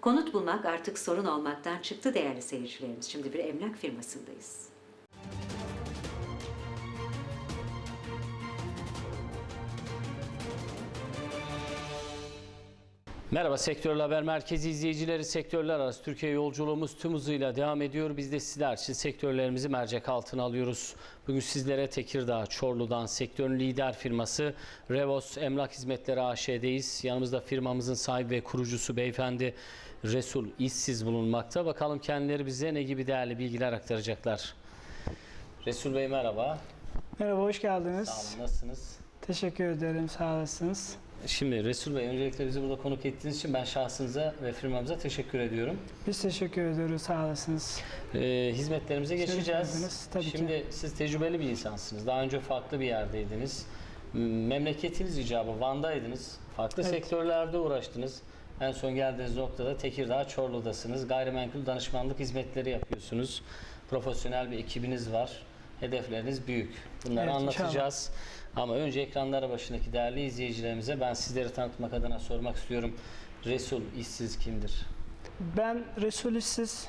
Konut bulmak artık sorun olmaktan çıktı değerli seyircilerimiz. Şimdi bir emlak firmasındayız. Merhaba Sektörler Haber Merkezi izleyicileri sektörler arası Türkiye yolculuğumuz tüm hızıyla devam ediyor. Biz de sizler için sektörlerimizi mercek altına alıyoruz. Bugün sizlere Tekirdağ, Çorlu'dan sektörün lider firması Revos Emlak Hizmetleri AŞ'deyiz. Yanımızda firmamızın sahibi ve kurucusu beyefendi Resul İşsiz bulunmakta. Bakalım kendileri bize ne gibi değerli bilgiler aktaracaklar. Resul Bey merhaba. Merhaba, hoş geldiniz. Sağ olun, nasılsınız? Teşekkür ederim, sağ olasınız. Şimdi Resul Bey öncelikle bizi burada konuk ettiğiniz için ben şahsınıza ve firmamıza teşekkür ediyorum. Biz teşekkür ediyoruz, sağ olasınız. Ee, hizmetlerimize geçeceğiz. tabii ki. Şimdi siz tecrübeli bir insansınız. Daha önce farklı bir yerdeydiniz. Memleketiniz icabı Van'daydınız. Farklı Evet. sektörlerde uğraştınız. En son geldiğiniz noktada Tekirdağ Çorlu'dasınız. Gayrimenkul danışmanlık hizmetleri yapıyorsunuz. Profesyonel bir ekibiniz var. Hedefleriniz büyük. Bunları Evet, anlatacağız. Ama önce ekranlara başındaki değerli izleyicilerimize ben sizleri tanıtmak adına sormak istiyorum. Resul işsiz kimdir? Ben Resul İşsiz,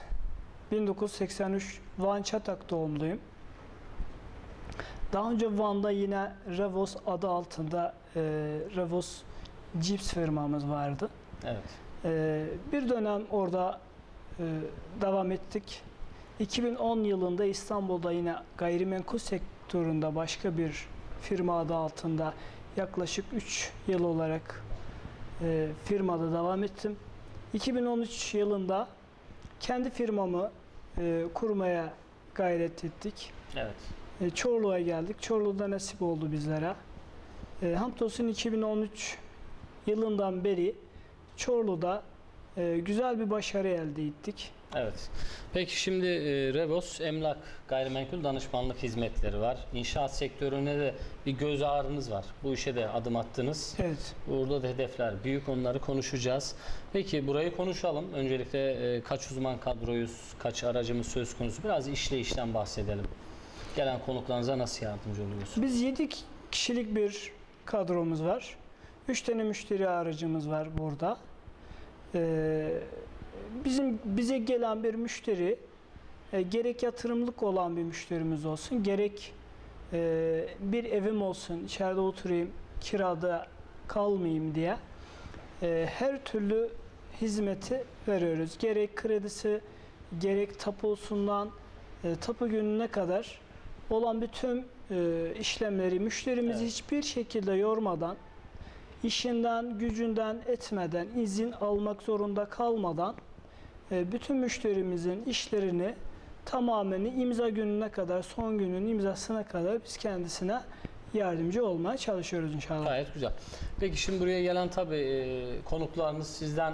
1983 Van Çatak doğumluyum. Daha önce Van'da yine Revos adı altında e, Revos Cips firmamız vardı. Evet. E, bir dönem orada e, devam ettik. 2010 yılında İstanbul'da yine gayrimenkul sektöründe başka bir firma adı altında yaklaşık 3 yıl olarak e, firmada devam ettim. 2013 yılında kendi firmamı e, kurmaya gayret ettik. Evet. E, Çorlu'ya geldik. Çorlu'da nasip oldu bizlere. E, hamdolsun 2013 yılından beri Çorlu'da e, güzel bir başarı elde ettik. Evet. Peki şimdi e, Revos Emlak Gayrimenkul Danışmanlık Hizmetleri var. İnşaat sektörüne de bir göz ağrınız var. Bu işe de adım attınız. Evet. Burada da hedefler büyük onları konuşacağız. Peki burayı konuşalım. Öncelikle e, kaç uzman kadroyuz, kaç aracımız söz konusu. Biraz işleyişten bahsedelim. Gelen konuklarınıza nasıl yardımcı oluyorsunuz? Biz 7 kişilik bir kadromuz var. 3 tane müşteri aracımız var burada. Ee, bizim bize gelen bir müşteri e, gerek yatırımlık olan bir müşterimiz olsun, gerek e, bir evim olsun, içeride oturayım, kirada kalmayayım diye e, her türlü hizmeti veriyoruz. Gerek kredisi, gerek tapusundan e, tapu gününe kadar olan bütün e, işlemleri müşterimizi Evet. hiçbir şekilde yormadan, işinden, gücünden etmeden, izin almak zorunda kalmadan e, bütün müşterimizin işlerini tamamını imza gününe kadar, son günün imzasına kadar biz kendisine yardımcı olmaya çalışıyoruz inşallah. Gayet güzel. Peki şimdi buraya gelen tabii e, konuklarınız sizden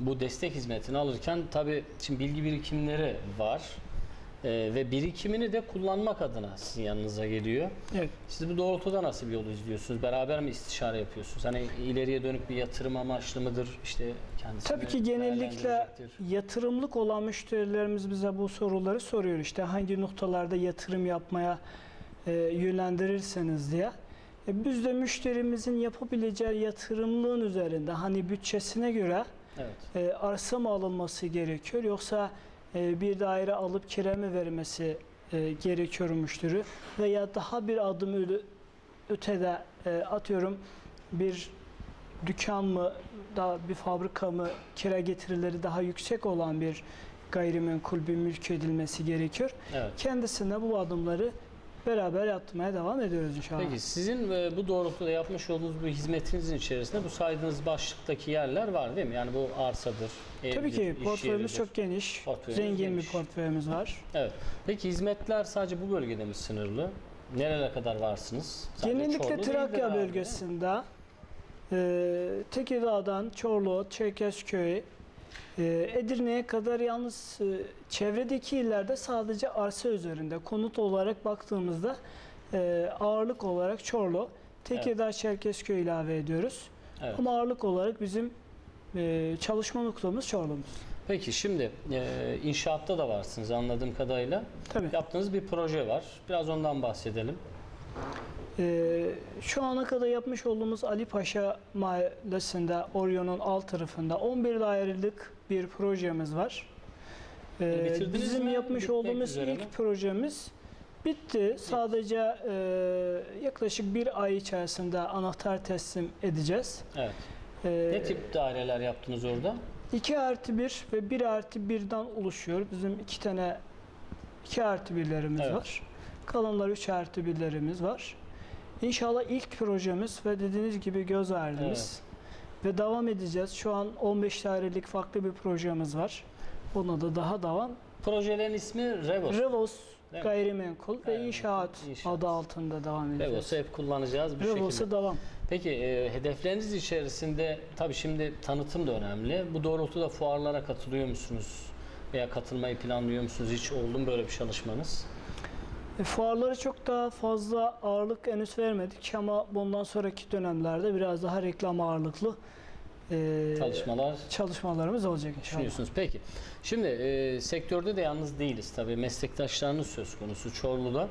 bu destek hizmetini alırken tabii şimdi bilgi birikimleri var. E, ve birikimini de kullanmak adına sizin yanınıza geliyor. Evet. Siz bu doğrultuda nasıl bir yol izliyorsunuz? Beraber mi istişare yapıyorsunuz? Hani ileriye dönük bir yatırım amaçlı mıdır? İşte kendisi Tabii ki genellikle yatırımlık olan müşterilerimiz bize bu soruları soruyor. İşte hangi noktalarda yatırım yapmaya e, yönlendirirseniz diye. E, biz de müşterimizin yapabileceği yatırımlığın üzerinde hani bütçesine göre Evet. e, arsa mı alınması gerekiyor yoksa bir daire alıp kira mı vermesi e, gerekiyor müşteri veya daha bir adım ötede e, atıyorum bir dükkan mı daha bir fabrika mı kira getirileri daha yüksek olan bir gayrimenkul bir mülk edilmesi gerekiyor. Evet. Kendisine bu adımları beraber yapmaya devam ediyoruz inşallah. Peki sizin e, bu doğrultuda yapmış olduğunuz bu hizmetinizin içerisinde bu saydığınız başlıktaki yerler var değil mi? Yani bu arsadır, evdir, Tabii ki iş portföyümüz yeridir. çok geniş. Portföyümüz Zengin geniş. bir portföyümüz var. Evet. Peki hizmetler sadece bu bölgede mi sınırlı? Nerelere kadar varsınız? Sadece Genellikle Çorlu değildir Trakya herhalde. bölgesinde e, Tekirdağ'dan Çorlu, Çerkezköy, Edirne'ye kadar yalnız e, çevredeki illerde sadece arsa üzerinde konut olarak baktığımızda e, ağırlık olarak Çorlu, Tekirdağ, Çerkezköy ilave ediyoruz. Evet. Ama ağırlık olarak bizim e, çalışma noktamız Çorlu'muz. Peki şimdi inşaatta da varsınız anladığım kadarıyla. Tabii. Yaptığınız bir proje var. Biraz ondan bahsedelim. Ee, şu ana kadar yapmış olduğumuz Ali Paşa Mahallesi'nde Orion'un alt tarafında 11 dairelik bir projemiz var. Ee, bitirdiniz bizim mi? yapmış Bitmek olduğumuz üzere ilk mi? projemiz bitti. Sadece e, yaklaşık bir ay içerisinde anahtar teslim edeceğiz. Evet. Ee, Ne tip daireler yaptınız orada? 2 artı 1 ve 1 artı 1'den oluşuyor. Bizim iki tane 2 artı 1'lerimiz Evet. var. Kalanlar 3 artı 1'lerimiz var. İnşallah ilk projemiz ve dediğiniz gibi göz ardımız. Ve devam edeceğiz. Şu an 15 dairelik farklı bir projemiz var. Buna da daha devam. Projelerin ismi Revos. Revos Değil mi? gayrimenkul ve inşaat, inşaat. adı altında devam edeceğiz. Revos'u hep kullanacağız bu şekilde. Revos'a devam. Peki e, hedefleriniz içerisinde tabii şimdi tanıtım da önemli. Bu doğrultuda fuarlara katılıyor musunuz? Veya katılmayı planlıyor musunuz? Hiç oldu mu böyle bir çalışmanız? E, Fuarlara çok daha fazla ağırlık henüz vermedik ama bundan sonraki dönemlerde biraz daha reklam ağırlıklı e, Çalışmalar çalışmalarımız olacak inşallah. düşünüyorsunuz. Peki. Şimdi e, sektörde de yalnız değiliz tabii. Meslektaşlarınız söz konusu Çorlu'da.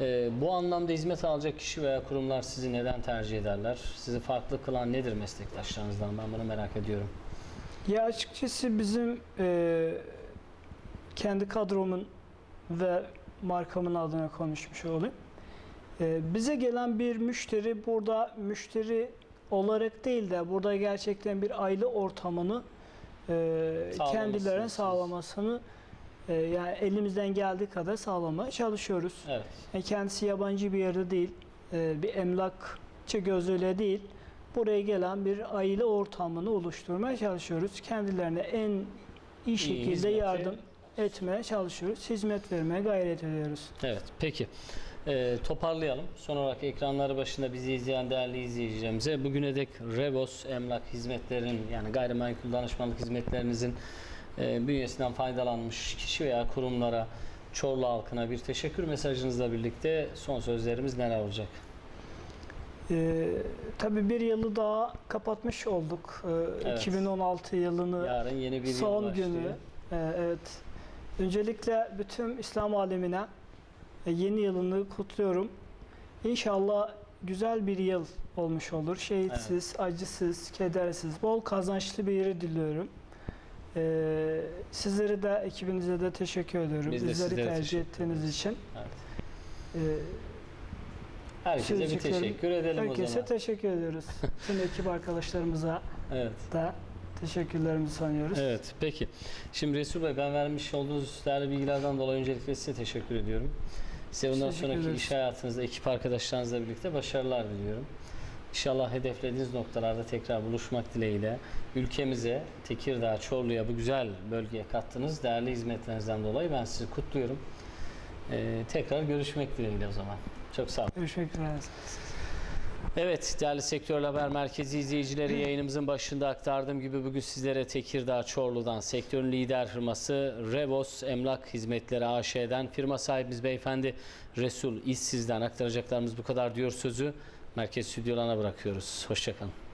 E, bu anlamda hizmet alacak kişi veya kurumlar sizi neden tercih ederler? Sizi farklı kılan nedir meslektaşlarınızdan? Ben bunu merak ediyorum. Ya açıkçası bizim e, kendi kadromun ve markamın adına konuşmuş olayım. E, bize gelen bir müşteri burada müşteri olarak değil de burada gerçekten bir aile ortamını e, kendilerine sağlamasını e, yani elimizden geldiği kadar sağlamaya çalışıyoruz. Evet. Yani kendisi yabancı bir yerde değil, e, bir emlakçı gözüyle değil, buraya gelen bir aile ortamını oluşturmaya çalışıyoruz. Kendilerine en iyi şekilde hizmeti- yardım etmeye çalışıyoruz. Hizmet vermeye gayret ediyoruz. Evet, peki. Ee, toparlayalım. Son olarak ekranları başında bizi izleyen değerli izleyicilerimize bugüne dek Revos emlak hizmetlerinin yani gayrimenkul danışmanlık hizmetlerinizin e, bünyesinden faydalanmış kişi veya kurumlara, Çorlu halkına bir teşekkür mesajınızla birlikte son sözlerimiz neler olacak? E, tabii bir yılı daha kapatmış olduk. E, Evet. 2016 yılını Yarın yeni bir yıl son başlıyor. günü. e, evet. Öncelikle bütün İslam alemine e, yeni yılını kutluyorum. İnşallah güzel bir yıl olmuş olur. Şehitsiz, acısız, kedersiz, bol kazançlı bir yeri diliyorum. Ee, sizlere de ekibinize de teşekkür ediyorum. Biz Bizleri tercih ettiğiniz için. Evet. Ee, Herkese bir teşekkür edelim o herkese zaman. teşekkür ediyoruz. Tüm ekip arkadaşlarımıza Evet. da teşekkürlerimizi sunuyoruz. Evet, peki. Şimdi Resul Bey ben vermiş olduğunuz değerli bilgilerden dolayı öncelikle size teşekkür ediyorum. Size bundan Teşekkür sonraki ederiz. iş hayatınızda, ekip arkadaşlarınızla birlikte başarılar diliyorum. İnşallah hedeflediğiniz noktalarda tekrar buluşmak dileğiyle ülkemize, Tekirdağ, Çorlu'ya bu güzel bölgeye kattığınız değerli hizmetlerinizden dolayı ben sizi kutluyorum. Ee, tekrar görüşmek dileğiyle o zaman. Çok sağ olun. Görüşmek üzere. Evet değerli Sektör Haber Merkezi izleyicileri yayınımızın başında aktardığım gibi bugün sizlere Tekirdağ Çorlu'dan sektörün lider firması Revos Emlak Hizmetleri AŞ'den firma sahibimiz beyefendi Resul İşsiz'den aktaracaklarımız bu kadar diyor sözü merkez stüdyolarına bırakıyoruz. Hoşçakalın.